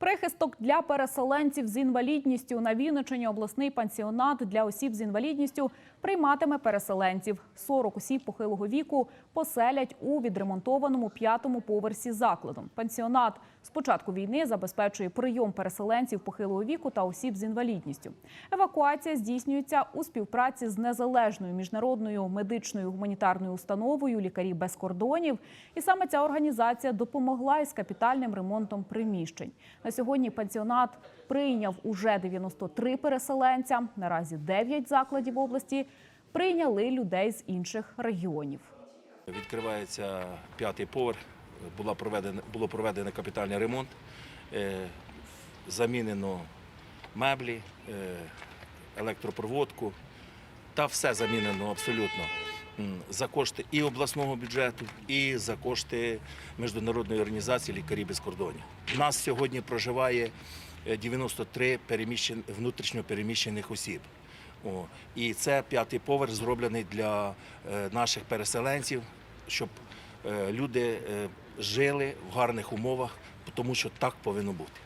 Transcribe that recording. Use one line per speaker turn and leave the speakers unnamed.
Прихисток для переселенців з інвалідністю на Вінничині обласний пансіонат для осіб з інвалідністю прийматиме переселенців. 40 осіб похилого віку поселять у відремонтованому п'ятому поверсі закладу. Пансіонат з початку війни забезпечує прийом переселенців похилого віку та осіб з інвалідністю. Евакуація здійснюється у співпраці з незалежною міжнародною медичною гуманітарною установою Лікарі без кордонів. І саме ця організація допомогла із капітальним ремонтом приміщень. На сьогодні пансіонат прийняв уже 93 переселенця. Наразі 9 закладів області прийняли людей з інших регіонів.
Відкривається п'ятий поверх. Була проведена, було проведено капітальний ремонт, е, замінено меблі, е, електропроводку та все замінено абсолютно за кошти і обласного бюджету, і за кошти міжнародної організації Лікарі без кордонів. У нас сьогодні проживає е, 93 переміщен, внутрішньо переміщених осіб. О, і це п'ятий поверх зроблений для е, наших переселенців, щоб е, люди е, жили в гарних умовах, тому що так повинно бути.